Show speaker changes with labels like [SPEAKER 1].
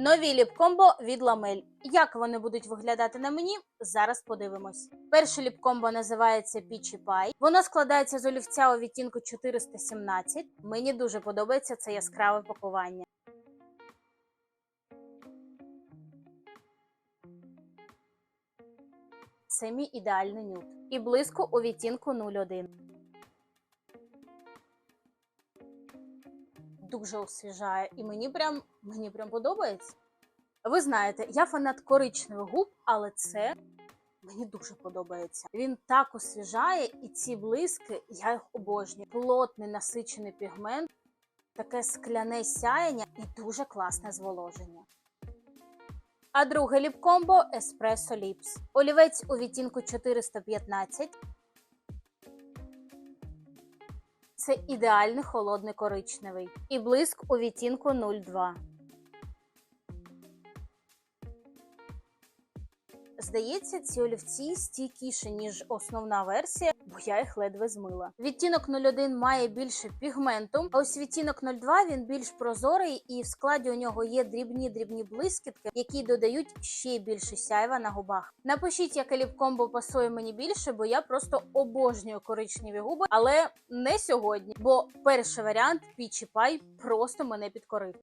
[SPEAKER 1] Нові ліп-комбо від ламель. Як вони будуть виглядати на мені? Зараз подивимось. Перше ліп-комбо називається Peachy Pie. Воно складається з олівця у відтінку 417. Мені дуже подобається це яскраве пакування. Це мій ідеальний нюд. І блиску у відтінку 01. Дуже освіжає, і мені прям мені прям подобається. Ви знаєте, я фанат коричневих губ, але це мені дуже подобається. Він так освіжає, і ці блиски я їх обожнюю. Плотний насичений пігмент, таке скляне сяєння і дуже класне зволоження. А друге ліп-комбо Espresso Lips. Олівець у відтінку 415. Це ідеальний холодний коричневий. І блиск у відтінку 02. Здається, ці олівці стійкіші, ніж основна версія, бо я їх ледве змила. Відтінок 01 має більше пігменту, а ось відтінок 02 він більш прозорий, і в складі у нього є дрібні дрібні блискітки, які додають ще більше сяйва на губах. Напишіть, яке ліп-комбо пасує мені більше, бо я просто обожнюю коричневі губи, але не сьогодні. Бо перший варіант Peachy Pie просто мене підкорив.